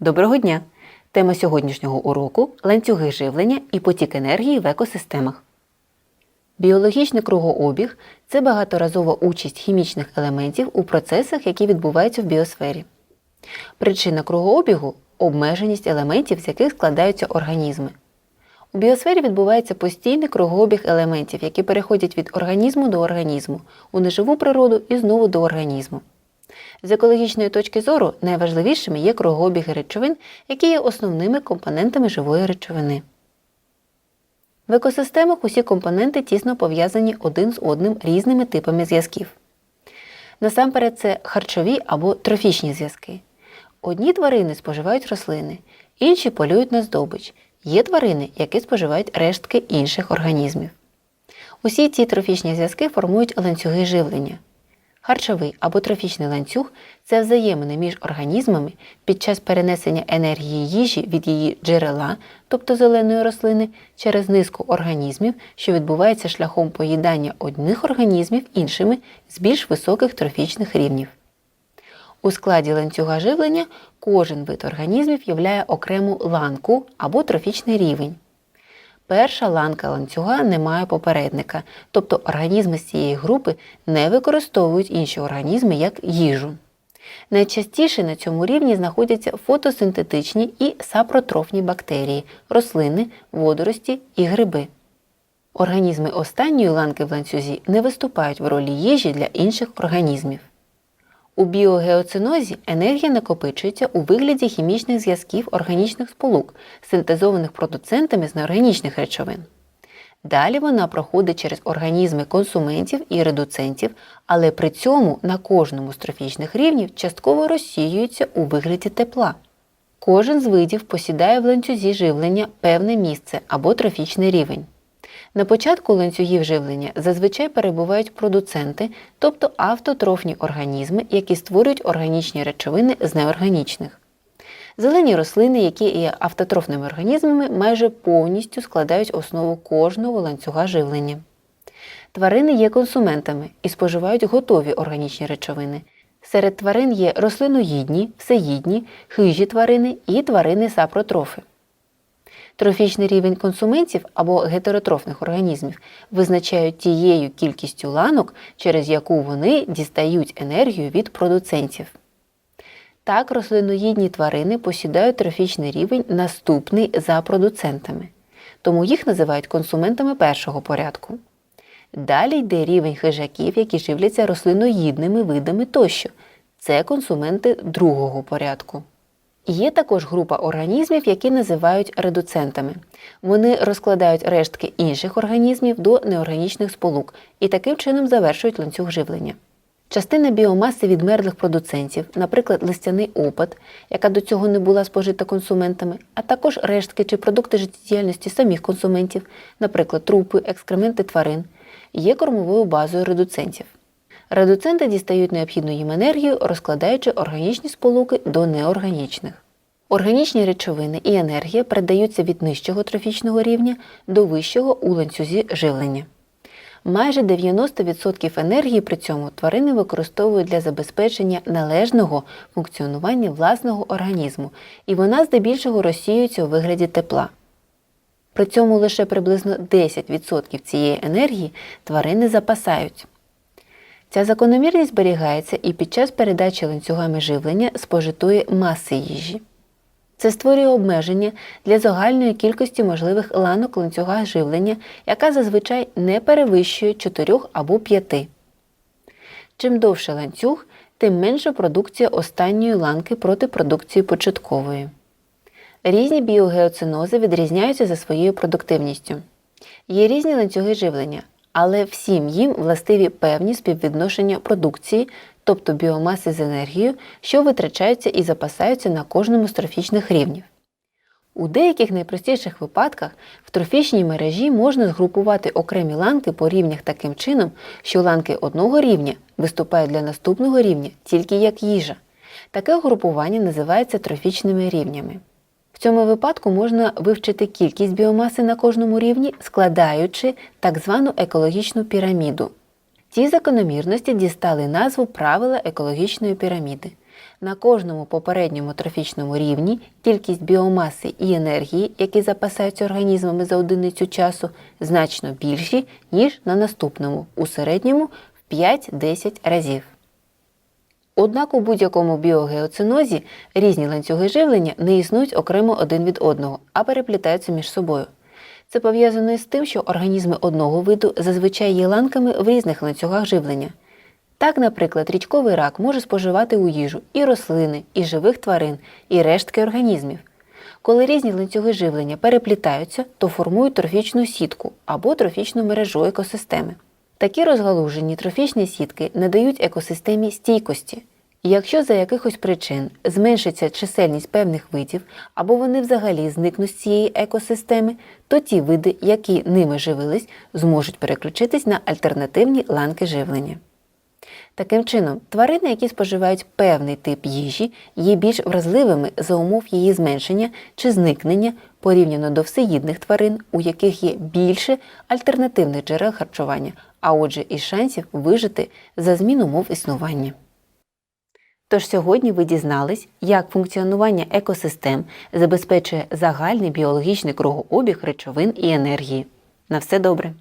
Доброго дня! Тема сьогоднішнього уроку ланцюги живлення і потік енергії в екосистемах. Біологічний кругообіг це багаторазова участь хімічних елементів у процесах, які відбуваються в біосфері. Причина кругообігу обмеженість елементів, з яких складаються організми. У біосфері відбувається постійний кругообіг елементів, які переходять від організму до організму, у неживу природу і знову до організму. З екологічної точки зору найважливішими є кругообіги речовин, які є основними компонентами живої речовини. В екосистемах усі компоненти тісно пов'язані один з одним різними типами зв'язків. Насамперед, це харчові або трофічні зв'язки. Одні тварини споживають рослини, інші полюють на здобич. Є тварини, які споживають рештки інших організмів. Усі ці трофічні зв'язки формують ланцюги живлення. Харчовий або трофічний ланцюг це взаємини між організмами під час перенесення енергії їжі від її джерела, тобто зеленої рослини, через низку організмів, що відбувається шляхом поїдання одних організмів іншими з більш високих трофічних рівнів. У складі ланцюга живлення кожен вид організмів являє окрему ланку або трофічний рівень. Перша ланка ланцюга не має попередника, тобто організми з цієї групи не використовують інші організми як їжу. Найчастіше на цьому рівні знаходяться фотосинтетичні і сапротрофні бактерії, рослини, водорості і гриби. Організми останньої ланки в ланцюзі не виступають в ролі їжі для інших організмів. У біогеоцинозі енергія накопичується у вигляді хімічних зв'язків органічних сполук, синтезованих продуцентами з неорганічних речовин. Далі вона проходить через організми консументів і редуцентів, але при цьому на кожному з трофічних рівнів частково розсіюється у вигляді тепла. Кожен з видів посідає в ланцюзі живлення певне місце або трофічний рівень. На початку ланцюгів живлення зазвичай перебувають продуценти, тобто автотрофні організми, які створюють органічні речовини з неорганічних. Зелені рослини, які є автотрофними організмами, майже повністю складають основу кожного ланцюга живлення. Тварини є консументами і споживають готові органічні речовини. Серед тварин є рослиноїдні, всеїдні, хижі тварини і тварини сапротрофи. Трофічний рівень консументів або гетеротрофних організмів визначають тією кількістю ланок, через яку вони дістають енергію від продуцентів. Так, рослиноїдні тварини посідають трофічний рівень наступний за продуцентами, тому їх називають консументами першого порядку. Далі йде рівень хижаків, які живляться рослиноїдними видами тощо. Це консументи другого порядку. Є також група організмів, які називають редуцентами. Вони розкладають рештки інших організмів до неорганічних сполук і таким чином завершують ланцюг живлення. Частина біомаси відмерлих продуцентів, наприклад, листяний опад, яка до цього не була спожита консументами, а також рештки чи продукти життєдіяльності самих консументів, наприклад, трупи, екскременти тварин, є кормовою базою редуцентів. Редуценти дістають необхідну їм енергію, розкладаючи органічні сполуки до неорганічних. Органічні речовини і енергія передаються від нижчого трофічного рівня до вищого у ланцюзі живлення. Майже 90% енергії при цьому тварини використовують для забезпечення належного функціонування власного організму, і вона здебільшого розсіюється у вигляді тепла. При цьому лише приблизно 10% цієї енергії тварини запасають. Ця закономірність зберігається і під час передачі ланцюгами живлення спожитої маси їжі. Це створює обмеження для загальної кількості можливих ланок ланцюга живлення, яка зазвичай не перевищує 4 або 5. Чим довше ланцюг, тим менша продукція останньої ланки проти продукції початкової. Різні біогеоцинози відрізняються за своєю продуктивністю. Є різні ланцюги живлення, але всім їм властиві певні співвідношення продукції, тобто біомаси з енергією, що витрачаються і запасаються на кожному з трофічних рівнів. У деяких найпростіших випадках в трофічній мережі можна згрупувати окремі ланки по рівнях таким чином, що ланки одного рівня виступають для наступного рівня тільки як їжа. Таке групування називається трофічними рівнями. В цьому випадку можна вивчити кількість біомаси на кожному рівні, складаючи так звану екологічну піраміду. Ці закономірності дістали назву правила екологічної піраміди. На кожному попередньому трофічному рівні кількість біомаси і енергії, які запасаються організмами за одиницю часу, значно більші, ніж на наступному, у середньому в 5-10 разів. Однак у будь-якому біогеоцинозі різні ланцюги живлення не існують окремо один від одного, а переплітаються між собою. Це пов'язано із тим, що організми одного виду зазвичай є ланками в різних ланцюгах живлення. Так, наприклад, річковий рак може споживати у їжу і рослини, і живих тварин, і рештки організмів. Коли різні ланцюги живлення переплітаються, то формують трофічну сітку або трофічну мережу екосистеми. Такі розгалужені трофічні сітки надають екосистемі стійкості. І Якщо за якихось причин зменшиться чисельність певних видів або вони взагалі зникнуть з цієї екосистеми, то ті види, які ними живились, зможуть переключитись на альтернативні ланки живлення. Таким чином, тварини, які споживають певний тип їжі, є більш вразливими за умов її зменшення чи зникнення порівняно до всеїдних тварин, у яких є більше альтернативних джерел харчування, а отже, і шансів вижити за змін умов існування. Тож сьогодні ви дізнались, як функціонування екосистем забезпечує загальний біологічний кругообіг речовин і енергії. На все добре!